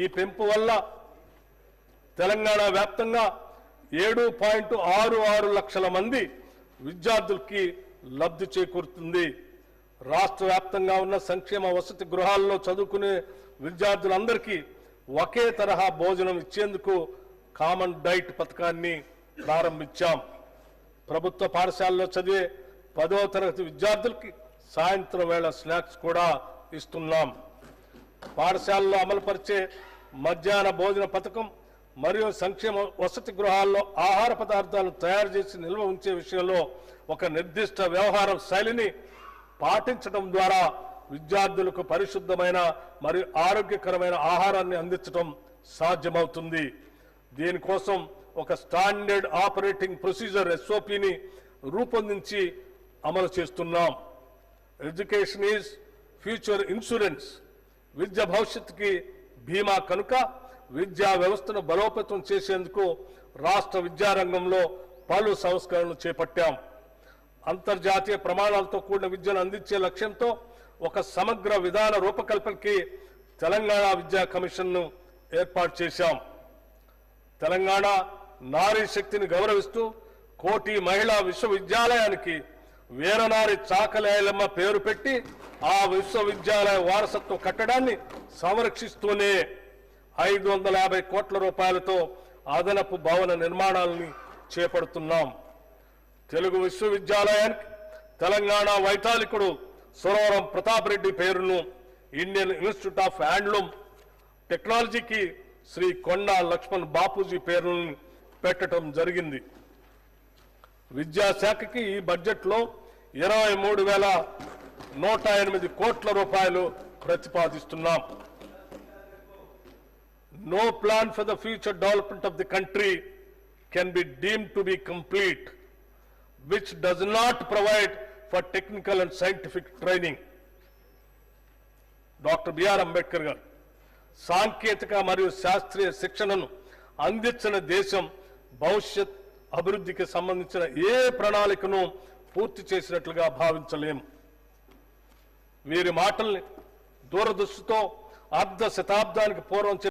ఈ పెంపు వల్ల తెలంగాణ వ్యాప్తంగా ఏడు పాయింట్ ఆరు ఆరు లక్షల మంది విద్యార్థులకి లబ్ధి చేకూరుతుంది. రాష్ట్ర వ్యాప్తంగా ఉన్న సంక్షేమ వసతి గృహాల్లో చదువుకునే విద్యార్థులందరికీ ఒకే తరహా భోజనం ఇచ్చేందుకు కామన్ డైట్ పథకాన్ని ప్రారంభించాం. ప్రభుత్వ పాఠశాలలో చదివే పదవ తరగతి విద్యార్థులకి సాయంత్రం వేళ స్నాక్స్ కూడా ఇస్తున్నాం. పాఠశాలలో అమలుపరిచే మధ్యాహ్న భోజన పథకం మరియు సంక్షేమ వసతి గృహాల్లో ఆహార పదార్థాలు తయారు చేసి నిల్వ ఉంచే విషయంలో ఒక నిర్దిష్ట వ్యవహార శైలిని పాటించడం ద్వారా విద్యార్థులకు పరిశుద్ధమైన మరియు ఆరోగ్యకరమైన ఆహారాన్ని అందించడం సాధ్యమవుతుంది. దీనికోసం ఒక స్టాండర్డ్ ఆపరేటింగ్ ప్రొసీజర్ ఎస్ఓపిని రూపొందించి అమలు చేస్తున్నాం. Education is future insurance. విద్య భవిష్యత్తుకి బీమా కనుక విద్యా వ్యవస్థను బలోపేతం చేసేందుకు రాష్ట్ర విద్యారంగంలో పలు సంస్కరణలు చేపట్టాం. అంతర్జాతీయ ప్రమాణాలతో కూడిన విద్యను అందించే లక్ష్యంతో ఒక సమగ్ర విధాన రూపకల్పనకి తెలంగాణ విద్యా కమిషన్ను ఏర్పాటు చేశాం. తెలంగాణ నారీ శక్తిని గౌరవిస్తూ కోటి మహిళా విశ్వవిద్యాలయానికి వీరనారి చాకలేయలమ్మ పేరు పెట్టి ఆ విశ్వవిద్యాలయ వారసత్వ కట్టడాన్ని సంరక్షిస్తూనే ఐదు వందల యాభై కోట్ల రూపాయలతో అదనపు భవన నిర్మాణాలని చేపడుతున్నాం. తెలుగు విశ్వవిద్యాలయానికి తెలంగాణ వైతాళికుడు సురవరం ప్రతాప్ రెడ్డి పేరును ఇండియన్ ఇన్స్టిట్యూట్ ఆఫ్ హ్యాండ్లూమ్ టెక్నాలజీకి శ్రీ కొండా లక్ష్మణ్ బాపూజీ పేరును పెట్టడం జరిగింది. విద్యాశాఖకి ఈ బడ్జెట్లో ఇరవై మూడు వేల నూట ఎనిమిది కోట్ల రూపాయలు ప్రతిపాదిస్తున్నాం. No plan for the future development of the country can be deem to be complete which does not provide for technical and scientific training doctor B R Ambedkar garu సాంకేతిక మరియు శాస్త్రీయ శిక్షణను అందించిన దేశం భవిష్యత్ అభివృద్ధికి సంబంధించిన ఏ ప్రణాళికను పూర్తి చేసినట్లుగా భావించలేము మీరు మాటల్ని దూరదృష్టితో అర్ధ శతాబ్దానికి పూర్వం